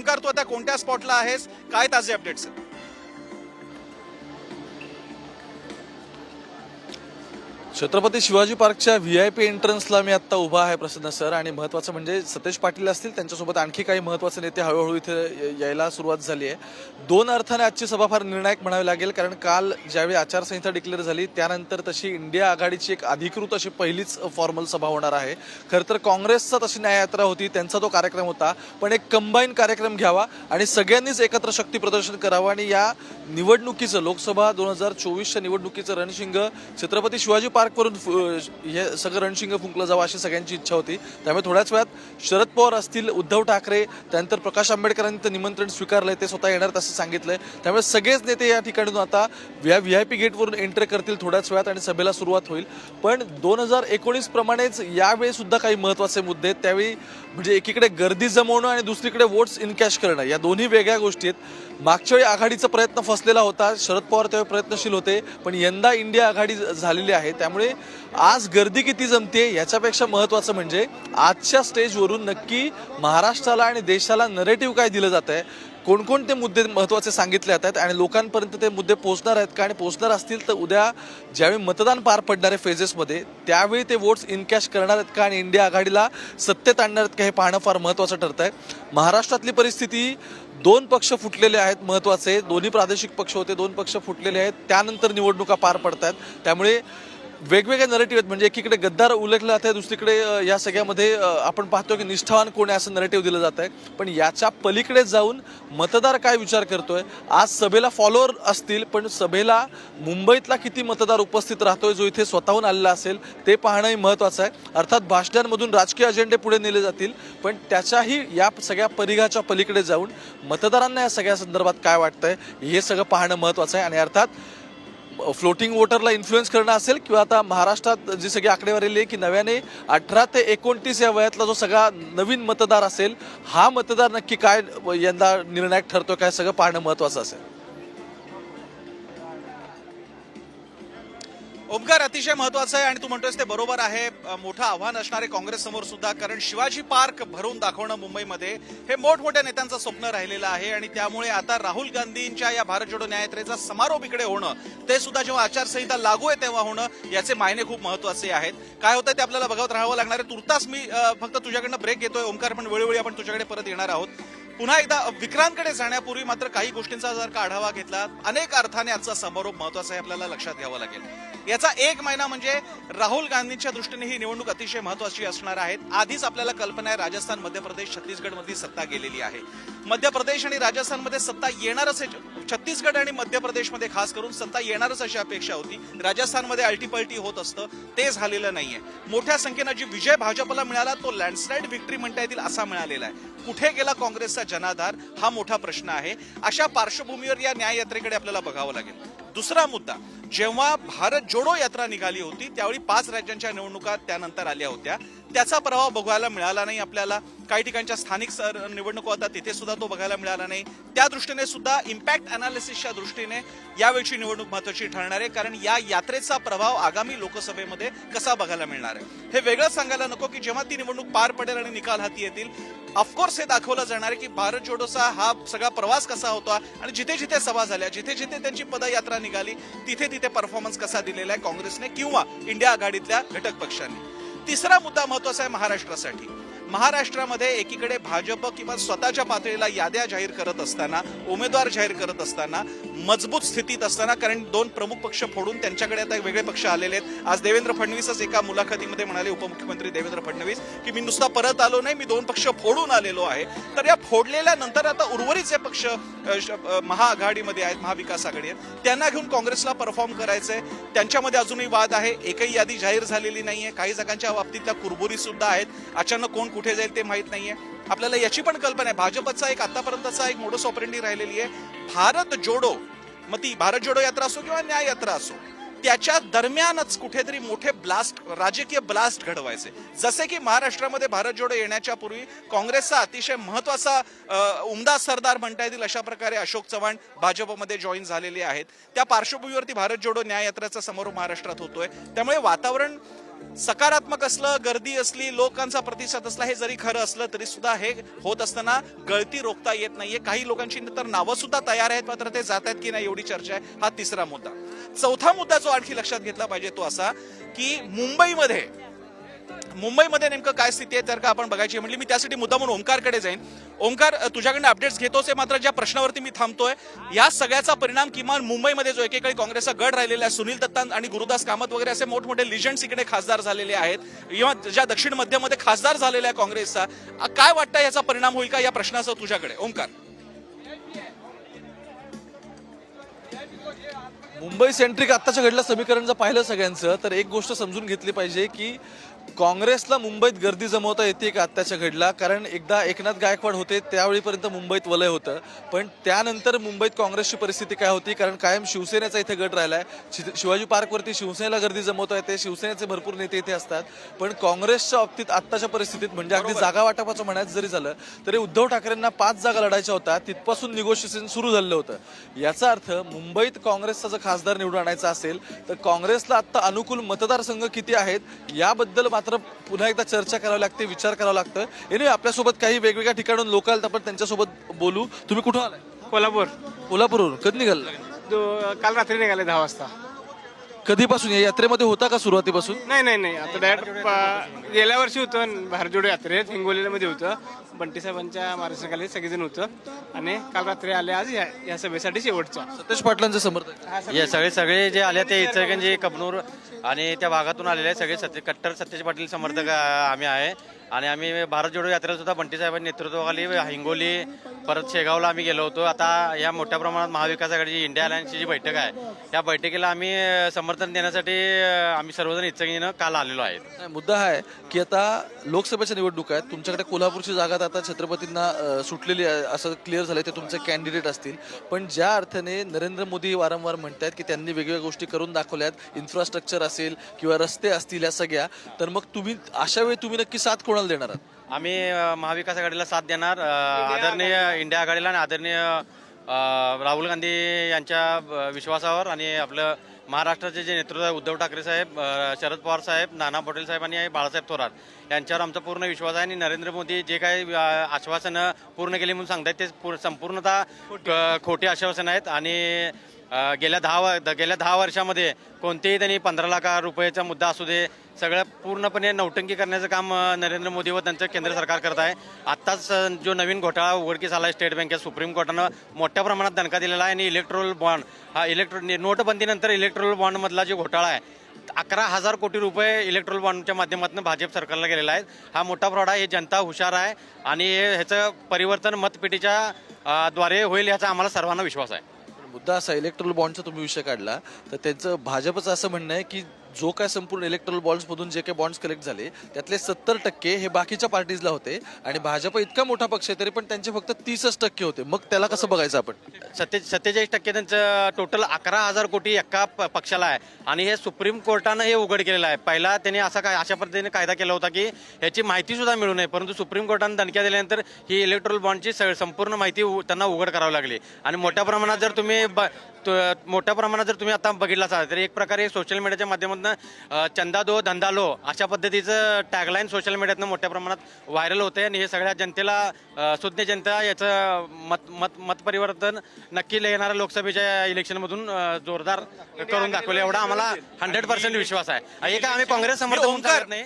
ओमकार तू आता कोणत्या स्पॉटला आहेस? काय ताजे अपडेट्स आहेत? छत्रपती शिवाजी पार्कच्या व्ही आय पी एंट्रन्सला मी आत्ता उभा आहे प्रसन्न सर. आणि महत्त्वाचं म्हणजे सतेज पाटील असतील त्यांच्यासोबत आणखी काही महत्त्वाचे नेते हळूहळू इथे यायला सुरुवात झाली आहे. दोन अर्थाने आजची सभा फार निर्णायक म्हणावी लागेल कारण काल ज्यावेळी आचारसंहिता डिक्लेअर झाली त्यानंतर तशी इंडिया आघाडीची एक अधिकृत अशी पहिलीच फॉर्मल सभा होणार आहे. खरं तर काँग्रेसचा तशी न्याययात्रा होती त्यांचा तो कार्यक्रम होता पण एक कंबाईन कार्यक्रम घ्यावा आणि सगळ्यांनीच एकत्र शक्ती प्रदर्शन करावं. आणि या निवडणुकीचं लोकसभा दोन हजार चोवीसच्या निवडणुकीचं रणशिंग छत्रपती शिवाजी पार्क फु- हे सगळं रणशिंग फुंकलं जावं अशी सगळ्यांची इच्छा होती. त्यामुळे थोड्याच वेळात शरद पवार असतील उद्धव ठाकरे त्यानंतर प्रकाश आंबेडकरांनी तर निमंत्रण स्वीकारलंय ते स्वतः येणार असं सांगितलंय. त्यामुळे सगळेच नेते या ठिकाणून आता या व्ही आय पी गेटवरून एंटर करतील थोड्याच वेळात आणि सभेला सुरुवात होईल. पण दोन हजार एकोणीस प्रमाणेच यावेळी सुद्धा काही महत्त्वाचे मुद्दे आहेत. त्यावेळी म्हणजे एकीकडे गर्दी जमवणं आणि दुसरीकडे वोट्स इनकॅश करणं या दोन्ही वेगळ्या गोष्टी आहेत. मागच्या वेळी आघाडीचा प्रयत्न फसलेला होता शरद पवार त्यावेळी प्रयत्नशील होते पण यंदा इंडिया आघाडी झालेली आहे. त्यामुळे आज गर्दी किती जमते याच्यापेक्षा महत्त्वाचं म्हणजे आजच्या स्टेजवरून नक्की महाराष्ट्राला आणि देशाला नरेटिव्ह काय दिलं जात आहे कोणकोणते मुद्दे महत्त्वाचे सांगितले जात आहेत आणि लोकांपर्यंत ते मुद्दे पोहोचणार आहेत का? आणि पोहोचणार असतील तर उद्या ज्यावेळी मतदान पार पडणारे फेजेसमध्ये त्यावेळी ते वोट्स इनकॅश करणार आहेत का? आणि इंडिया आघाडीला सत्तेत आणणार आहेत का? हे पाहणं फार महत्त्वाचं ठरतं आहे महाराष्ट्रातली परिस्थिती दोन पक्ष फुटलेले आहेत महत्त्वाचे दोन्ही प्रादेशिक पक्ष होते दोन पक्ष फुटलेले आहेत. त्यानंतर निवडणुका पार पडत आहेत त्यामुळे वेगवेगळे नरेटिव्ह आहेत. म्हणजे एकीकडे गद्दार उलटला जात आहे दुसरीकडे या सगळ्यामध्ये आपण पाहतो की निष्ठावान कोण आहे असं नरेटिव्ह दिलं जात आहे पण याच्या पलीकडे जाऊन मतदार काय विचार करतोय? आज सभेला फॉलोअर असतील पण सभेला मुंबईतला किती मतदार उपस्थित राहतोय जो इथे स्वतःहून आलेला असेल ते पाहणंही महत्त्वाचं आहे. अर्थात भाषणांमधून राजकीय अजेंडे पुढे नेले जातील पण त्याच्याही या सगळ्या परिघाच्या पलीकडे जाऊन मतदारांना या सगळ्या संदर्भात काय वाटतंय हे सगळं पाहणं महत्त्वाचं आहे. आणि अर्थात फ्लोटिंग वोटरला इन्फ्लुएन्स करणं असेल किंवा आता महाराष्ट्रात जी सगळी आकडेवारी आली की नव्याने अठरा ते एकोणतीस या वयातला जो सगळा नवीन मतदार असेल हा मतदार नक्की काय यंदा निर्णायक ठरतो काय सगळं पाहणं महत्वाचं असेल? ओमकार अतिशय महत्वाचं आहे आणि तू म्हणतोयस ते बरोबर आहे. मोठं आव्हान असणारे काँग्रेस समोर सुद्धा कारण शिवाजी पार्क भरून दाखवणं मुंबईमध्ये हे मोठमोठ्या नेत्यांचं स्वप्न राहिलेलं आहे आणि त्यामुळे आता राहुल गांधींच्या या भारत जोडो न्यायात्रेचा समारोप इकडे होणं ते सुद्धा जेव्हा आचारसंहिता लागू आहे तेव्हा होणं याचे मायने खूप महत्त्वाचे आहेत. काय होतं ते आपल्याला बघत राहावं लागणार आहे. तुर्तास मी फक्त तुझ्याकडनं ब्रेक घेतोय. ओमकार पण वेळोवेळी आपण तुझ्याकडे परत येणार आहोत. पुन्हा एकदा विक्रांतकडे जाण्यापूर्वी मात्र काही गोष्टींचा जर का आढावा घेतला अनेक अर्थाने आजचा समारोप महत्त्वाचा आहे आपल्याला लक्षात घ्यावा लागेल. याचा एक महिना म्हणजे राहुल गांधींच्या दृष्टीने ही निवडणूक अतिशय महत्वाची असणार आहे आधीच आपल्याला कल्पना आहे राजस्थान मध्य प्रदेश छत्तीसगड मधली सत्ता गेलेली आहे. मध्य प्रदेश आणि राजस्थानमध्ये सत्ता येणारच आहे. छत्तीसगड आणि मध्य प्रदेशमध्ये खास करून सत्ता येणारच अशी अपेक्षा होती. राजस्थानमध्ये अल्टीपल्टी होत असतं ते झालेलं नाहीये. मोठ्या संख्येनं जी विजय भाजपला मिळाला तो लँडस्लाईड विक्ट्री म्हणता येतील असा मिळालेला आहे. कुठे गेला काँग्रेसचा जनाधार हा मोठा प्रश्न आहे. अशा पार्श्वभूमीवर या न्याय यात्रेकडे आपल्याला बघावं लागेल. दुसरा मुद्दा जेव्हा भारत जोडो यात्रा निघाली होती त्यावेळी पाच राज्यांच्या निवडणुका त्यानंतर आल्या होत्या. त्याचा प्रभाव बघायला मिळाला नाही आपल्याला. काही ठिकाणच्या स्थानिक सर- निवडणुका होता तिथे सुद्धा तो बघायला मिळाला नाही. त्या दृष्टीने सुद्धा इम्पॅक्ट अनालिसिसच्या दृष्टीने यावेळची निवडणूक महत्वाची ठरणार आहे. कारण या यात्रेचा प्रभाव आगामी लोकसभेमध्ये कसा बघायला मिळणार आहे? हे वेगळं सांगायला नको की जेव्हा ती निवडणूक पार पडेल आणि निकाल हाती येतील ऑफकोर्स हे दाखवलं जाणार आहे की भारत जोडोचा हा सगळा प्रवास कसा होता आणि जिथे जिथे सभा झाल्या जिथे जिथे त्यांची पदयात्रा निघाली तिथे तिथे परफॉर्मन्स कसा दिलेला आहे काँग्रेसने किंवा इंडिया आघाडीतल्या घटक पक्षांनी. तिसरा मुद्दा महत्त्वाचा आहे महाराष्ट्रासाठी. महाराष्ट्रामध्ये एकीकडे भाजप किंवा स्वतःच्या पातळीला याद्या जाहीर करत असताना उमेदवार जाहीर करत असताना मजबूत स्थितीत असताना कारण दोन प्रमुख पक्ष फोडून त्यांच्याकडे आता वेगळे पक्ष आलेले आहेत. आज देवेंद्र फडणवीसच एका मुलाखतीमध्ये म्हणाले उपमुख्यमंत्री देवेंद्र फडणवीस की मी नुसता परत आलो नाही मी दोन पक्ष फोडून आलेलो आहे. तर या फोडलेल्या नंतर आता उर्वरित जे पक्ष महाआघाडीमध्ये आहेत महाविकास आघाडी आहेत त्यांना घेऊन काँग्रेसला परफॉर्म करायचंय. त्यांच्यामध्ये अजूनही वाद आहे. एकही यादी जाहीर झालेली नाहीये. काही जागांच्या बाबतीत त्या कुरबुरी सुद्धा आहेत. अचानक कोण कुठे जाईल ते माहीत नाहीये. आपल्याला याची पण कल्पना आहे. भाजपचा एक आतापर्यंतचा एक मोडस ऑपरेंडी राहिलेली आहे. भारत जोडो. मग ती भारत जोडो यात्रा असो किंवा न्याय यात्रा असो त्याच्या दरम्यानच कुठेतरी मोठे ब्लास्ट राजकीय ब्लास्ट घडवायचे. जसे की महाराष्ट्रामध्ये भारत जोडो येण्याच्या पूर्वी काँग्रेसचा अतिशय महत्त्वाचा उमदा सरदार म्हणता येतील अशा प्रकारे अशोक चव्हाण भाजपमध्ये जॉईन झालेले आहेत. त्या पार्श्वभूमीवरती भारत जोडो न्याय यात्रेचा समारोह महाराष्ट्रात होतोय. त्यामुळे वातावरण सकारात्मक असलं गर्दी असली लोकांचा प्रतिसाद असला हे जरी खरं असलं तरी सुद्धा हे होत असताना गळती रोखता येत नाहीये. काही लोकांची तर नावं सुद्धा तयार आहेत मात्र ते जात आहेत की नाही एवढी चर्चा आहे. हा तिसरा मुद्दा. चौथा मुद्दा जो आणखी लक्षात घेतला पाहिजे तो असा की मुंबईमध्ये मुंबईमध्ये नेमकं काय स्थिती आहे तर का आपण बघायची आहे. मी त्यासाठी मुद्दा म्हणून ओंकारकडे जाईन. ओंकार तुझ्याकडनं अपडेट्स घेतोच आहे मात्र ज्या प्रश्नावरती मी थांबतोय या सगळ्याचा परिणाम किमान मुंबईमध्ये जो एकेकाळी काँग्रेसचा गड राहिलेला आहे सुनील दत्तांत आणि गुरुदास कामत वगैरे असे मोठमोठे लिजंड्स इकडे खासदार झालेले आहेत. किंवा ज्या दक्षिण मध्यमध्ये खासदार झालेला आहे काँग्रेसचा. काय वाटतं याचा परिणाम होईल का या प्रश्नाचं तुझ्याकडे? ओंकार. मुंबई सेंट्रिक आत्ताच्या घडलं समीकरण जर पाहिलं सगळ्यांचं तर एक गोष्ट समजून घेतली पाहिजे की काँग्रेसला मुंबईत गर्दी जमवता येते का आत्ताच्या घडला? कारण एकदा एकनाथ गायकवाड होते त्यावेळीपर्यंत मुंबईत वलय होतं. पण त्यानंतर मुंबईत काँग्रेसची परिस्थिती काय होती? कारण कायम शिवसेनेचा इथे गट राहिलाय. शि- शिवाजी पार्कवरती शिवसेनेला गर्दी जमवता येते शिवसेनेचे भरपूर नेते इथे असतात. पण काँग्रेसच्या बाबतीत आत्ताच्या परिस्थितीत म्हणजे अगदी जागा वाटपाचं म्हणायचं जरी झालं तरी उद्धव ठाकरेंना पाच जागा लढायच्या होत्या. तिथपासून निगोशिएशन सुरू झालेलं होतं. याचा अर्थ मुंबईत काँग्रेसचा जर खासदार निवडून आणायचा असेल तर काँग्रेसला आत्ता अनुकूल मतदारसंघ किती आहेत याबद्दल मात्र पुन्हा एकदा चर्चा करावी लागते विचार करावा लागतं एनिवे आपल्यासोबत काही वेगवेगळ्या ठिकाणून लोक आले आपण त्यांच्यासोबत बोलू. तुम्ही कुठून आलाय? कोल्हापूर. कोल्हापूरवरून. कधी निघाल? काल रात्री निघाले दहा वाजता. कधीपासून? या यात्रेमध्ये होता का सुरुवातीपासून? नाही नाही नाही. आता डायरेक्ट गेल्या वर्षी होतं भारतजोडो यात्रेत हिंगोलीमध्ये होतं. बंटी साहेबांच्या मार्गदर्शनाखाली सगळेजण होतं. आणि काल रात्री आले आज या या सभेसाठी शेवटचा सतेज पाटलांचे समर्थक. हे सगळे. सगळे जे आले ते इचलकरंजी कबनूर आणि त्या भागातून आलेले सगळे सत्य कट्टर सत्यजी पाटील समर्थक आम्ही आहे. आणि आम्ही भारत जोडो यात्रेला सुद्धा बंटी साहेबांच्या नेतृत्वाखाली हिंगोली परत शेगावला आम्ही गेलो होतो. आता या मोठ्या प्रमाणात महाविकास आघाडीची इंडिया अलायन्सची जी बैठक आहे या बैठकीला आम्ही समर्थन देण्यासाठी आम्ही सर्वजण इचलकरंजीनं काल आलेलो आहेत. मुद्दा हा आहे की आता लोकसभेच्या निवडणूक आहेत. तुमच्याकडे कोल्हापूरची जागा आता छत्रपतींना सुटलेली आहे असं क्लिअर झालं ते तुमचे कॅन्डिडेट असतील. पण ज्या अर्थाने नरेंद्र मोदी वारंवार म्हणतात की त्यांनी वेगवेगळ्या गोष्टी करून दाखवल्यात इन्फ्रास्ट्रक्चर असेल किंवा रस्ते असतील या सगळ्या तर मग तुम्ही अशा वेळी तुम्ही नक्की साथ कोणाला देणार आहात? आम्ही अ, महाविकास आघाडीला साथ देणार. अ, आदरणीय इंडिया आघाडीला आणि आदरणीय अ, राहुल गांधी यांच्या अ, विश्वासावर आणि आपलं महाराष्ट्राचे जे नेतृत्व आहे उद्धव ठाकरे साहेब अ, शरद पवार साहेब नाना पटेल साहेब आणि बाळासाहेब थोरात यांच्यावर आमचा पूर्ण विश्वास आहे आणि नरेंद्र मोदी जे काही अ, आश्वासनं पूर्ण केली म्हणून सांगतात ते पूर- संपूर्णतः क- खोटी आश्वासनं आहेत आणि गेल्या दहा व- गेल्या दहा वर्षामध्ये कोणतेही त्यांनी पंधरा लाख रुपयाचा मुद्दा असू दे सगळं पूर्णपणे नौटंकी करण्याचं काम नरेंद्र मोदी व त्यांचं केंद्र सरकार करत आहे. आत्ताच जो नवीन घोटाळा उघडकीस आला आहे स्टेट बँकेत सुप्रीम कोर्टानं मोठ्या प्रमाणात दणका दिलेला आहे आणि इलेक्ट्रोल बॉन्ड हा इलेक्ट्रो नोटबंदीनंतर इलेक्ट्रोल बॉन्डमधला जो घोटाळा आहे अकरा हजार कोटी रुपये इलेक्ट्रोल बॉन्डच्या माध्यमातून भाजप सरकारला गेलेला आहे. हा मोठा फ्रॉड आहे हे जनता हुशार आहे आणि हे- ह्याचं परिवर्तन मतपेटीच्या द्वारे होईल ह्याचा आम्हाला सर्वांना विश्वास आहे. मुद्दा असा इलेक्ट्रल बॉन्डचा तुम्ही विषय काढला तर त्यांचं भाजपचं असं म्हणणं आहे की जो काय संपूर्ण इलेक्ट्रल बॉन्ड्समधून जे काही बॉन्ड्स कलेक्ट झाले त्यातले सत्तर टक्के हे बाकीच्या पार्टीजला होते. आणि भाजप इतका मोठा पक्ष आहे तरी पण त्यांचे फक्त तीसच टक्के होते. मग त्याला कसं बघायचं आपण? सत्ते सत्तेचाळीस टक्के त्यांचं टोटल अकरा हजार कोटी एका प- पक्षाला आहे. आणि हे सुप्रीम कोर्टानं हे उघड केलेलं आहे. पहिला त्यांनी असा काय अशा पद्धतीने कायदा केला होता की ह्याची माहिती सुद्धा मिळू नये परंतु सुप्रीम कोर्टानं दणक्या दिल्यानंतर ही इलेक्ट्रॉल बॉन्डची स- संपूर्ण माहिती उ- त्यांना उघड करावी लागली. आणि मोठ्या प्रमाणात जर तुम्ही ब- मोठ्या प्रमाणात जर तुम्ही आता बघितला असाल तर एक प्रकारे सोशल मीडियाच्या माध्यमातून चंदा दो धंदा लो अशा पद्धतीचं टॅगलाईन सोशल मीडियातनं मोठ्या प्रमाणात व्हायरल होते आणि हे सगळ्या जनतेला सुज्ञ जनता याचं मत मत मतपरिवर्तन नक्की येणाऱ्या लोकसभेच्या इलेक्शनमधून जोरदार करून दाखवलं. एवढा आम्हाला हंड्रेड पर्सेंट विश्वास आहे. हे काय आम्ही काँग्रेस सांगत नाही.